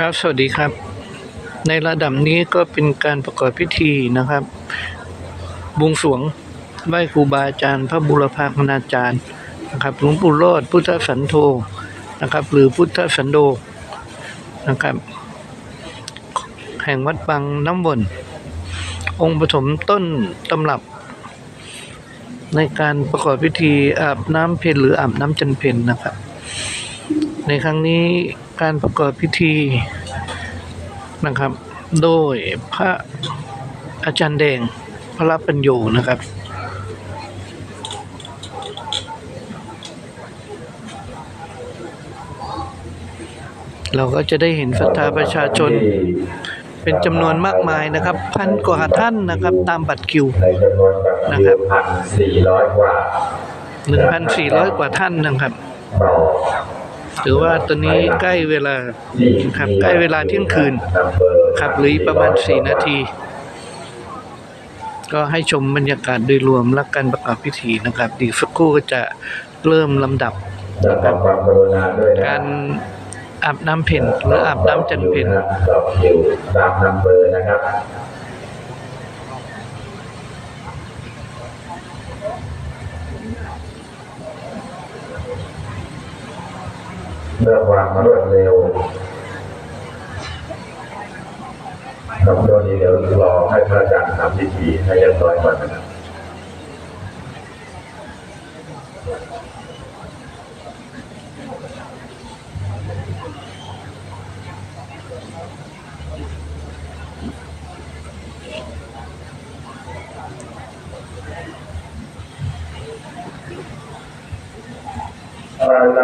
ครับ สวัสดีครับ ในระดับนี้ก็เป็นการประกอบพิธีนะครับบวงสรวงไหว้ครูบาอาจารย์ พระบุรพาคณาจารย์นะครับหลวงปู่รอดพุทธสันโธนะครับ หรือพุทธสันโดนะครับ แห่งวัดบางน้ำวน องค์ปฐมต้นตำรับ ในการประกอบพิธีอาบน้ำเพลหรืออาบน้ำจันเพลนะครับ ในครั้งนี้ การประกอบพิธีนะครับ โดยพระอาจารย์แดงพระรับปัญโยนะครับ เราก็จะได้เห็นศรัทธาประชาชนเป็นจำนวนมากมายนะครับ พันกว่าท่านนะครับตามบัตรคิวในจำนวนบัตรนะคคิรัวบพันสี่ร้อยกว่า1,400กว่าท่านนะครับต่อ ถือว่าตอนนี้ใกล้เวลาครับใกล้เวลาเที่ยงคืนนับร์ครับหรือประมาณ4นาที ก็ให้ชมบรรยากาศโดยรวมและการประกอบพิธีนะครับอีกสักครู่ก็จะเริ่มลำดับและความกรุณาด้วยการอาบน้ำเพ็ญหรืออาบน้ำจันเพญต่อคิวตามนัมเบอร์นะครับ เมื่อความรวดเร็วครับตอนนี้เดี๋ยวรอให้พระอาจารย์ทำพิธีให้เรียบร้อยก่อนนะครับ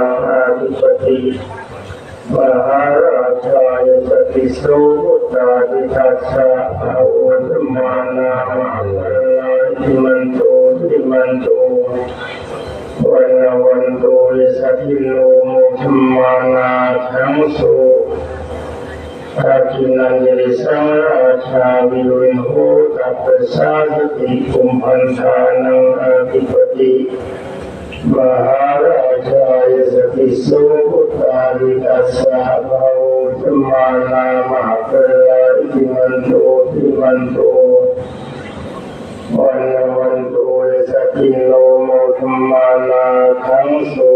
ัง ติมหาราชายสติโสมุตตาดิทัสสะอาโอธมานามาลาอิมันโตทิมันโตวันวันโตยสัทิโลโมธมานาทังโสอาคินันยริสังราชาวิรุณโหตัปสสาสติคุมพันธานังอาธิปติ มหาราชายสติสุพุตาลิตัสสะภาวุสมานามหาเปลาอิมันโตทิมันโตวันวันโตสกินโนโมธมานาทังสุ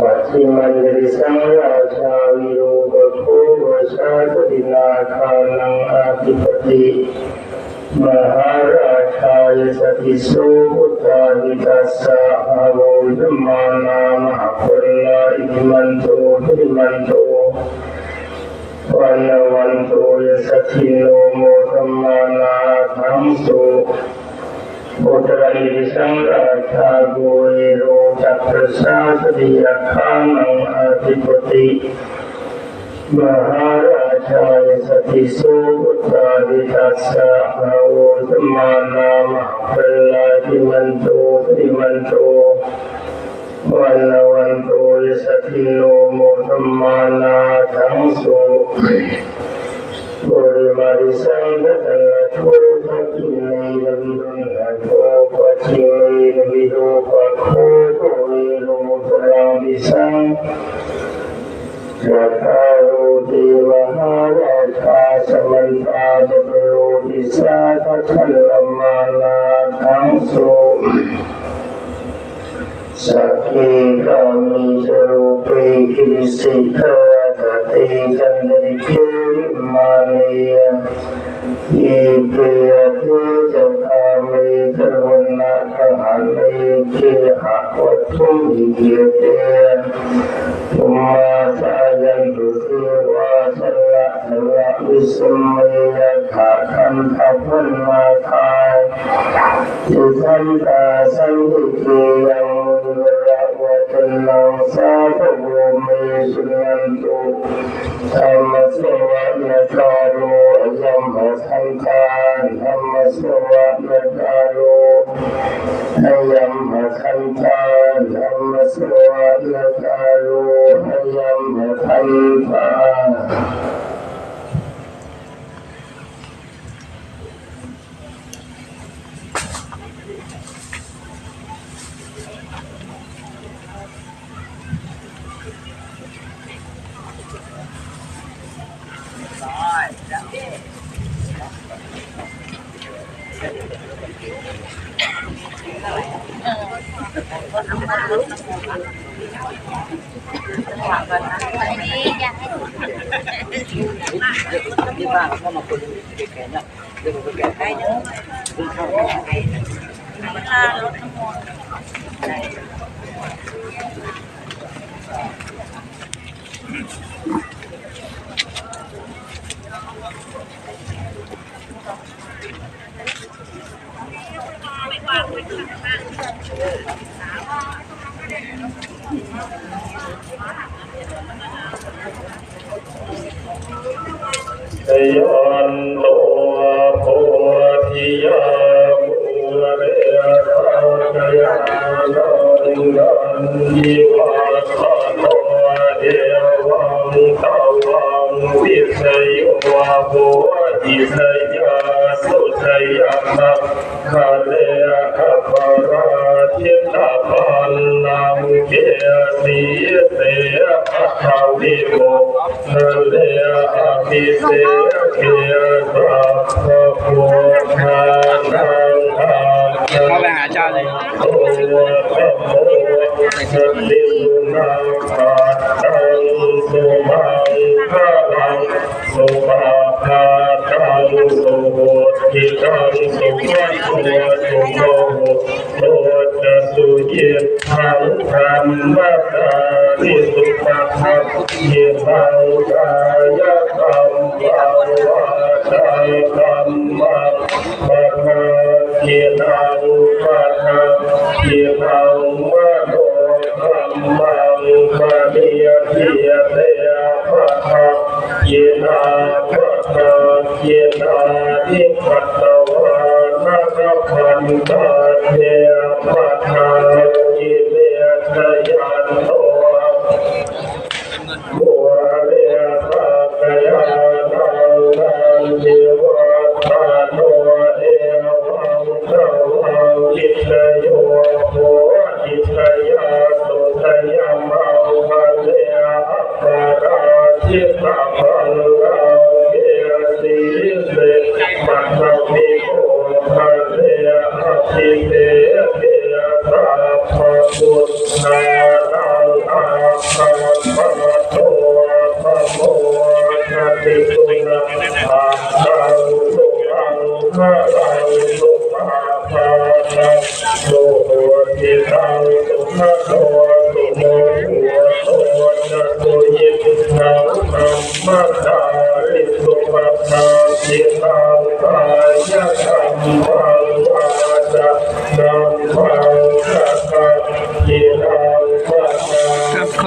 ปัจจิมันริสังราชาวิโรปโควชาสตินาคานังอาธิปติมหารา ชายสติสุพุทธานิตัสสะอาโวธมานามหาปุลลาอิมันโตทิมันโตวันวันโตยสติโนโมธมานาทังสุบุตรอิสังราชาโกเอโรจักรสาสติยาคานังอาธิปติมหาราชายสติสุพุทธาดิทัสสะภา สัมมานามหาเป็นลาทิมันโตทิมันโตวันละวันโตยสัติโนโมธมานาทังสุบริมาริสังฆตังทุทักขิเนยวิรุณหะโกปัจจิเมวิโรปะโคโตเอโรตรังดิสังยะถาาทัชันลมานาทังสุสักขีกามิจรูปิกิสิทวะทะเตจันตริเคมาเนียอิเปียเทจักามิตรวันนาคหันเอเคหะวัตถุมิเกเตอุมาสายันตุสละสละวิ สมัยยะขาคันทัพนมาทายจิตันตาสังหิเกยังมุนระวัตนังสาธโวเมสุนันตุธรรมสวะยะตาโรยัมภสังฆาธรรมสวะยะตาโรให้ยมาคันธายำมสวะยะตาโยให้ยมาคันธา ที่บ้านเขามาคนแก่ๆเนี่ ยเดี๋ยวผมไปแก่ให้คุณเข้านโตโพธิยามุเรสังยานันันยิปัสโนเอวังตวังวิสยวะโพธิสยาสุสยามะคะเลอะภะรา ชิตาปันนังเกสีเสอะภะวิโมคะเลอภิเสเกสะภะโพธานังอาเข้าไปหาอาจารย์เลยโตภะโมสติสุนังคาตังสุมังคาลังสุมาคาตังสุโหติตังสุวัตโตสุโมโตจะสุเยทังธรรมตานิสุปะทัพยิทังกายกรรมปังวาจากรรมังปะทะเยนังปะทะเยนังวะโนธรรมังปะเดียเทียเตยปะทะเยนาปะทะเยนาทิปัตต พันตาเยปะทะเยเมตยันโตบัวเรียสักยานังนันจิวัตตาโนเอวังเทวังอิส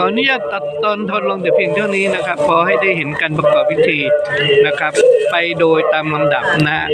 ออนุญาตตัดตอนทอนลงแต่เพียงเท่านี้นะครับ พอให้ได้เห็นการประกอบพิธีนะครับ ไปโดยตามลำดับนะฮะ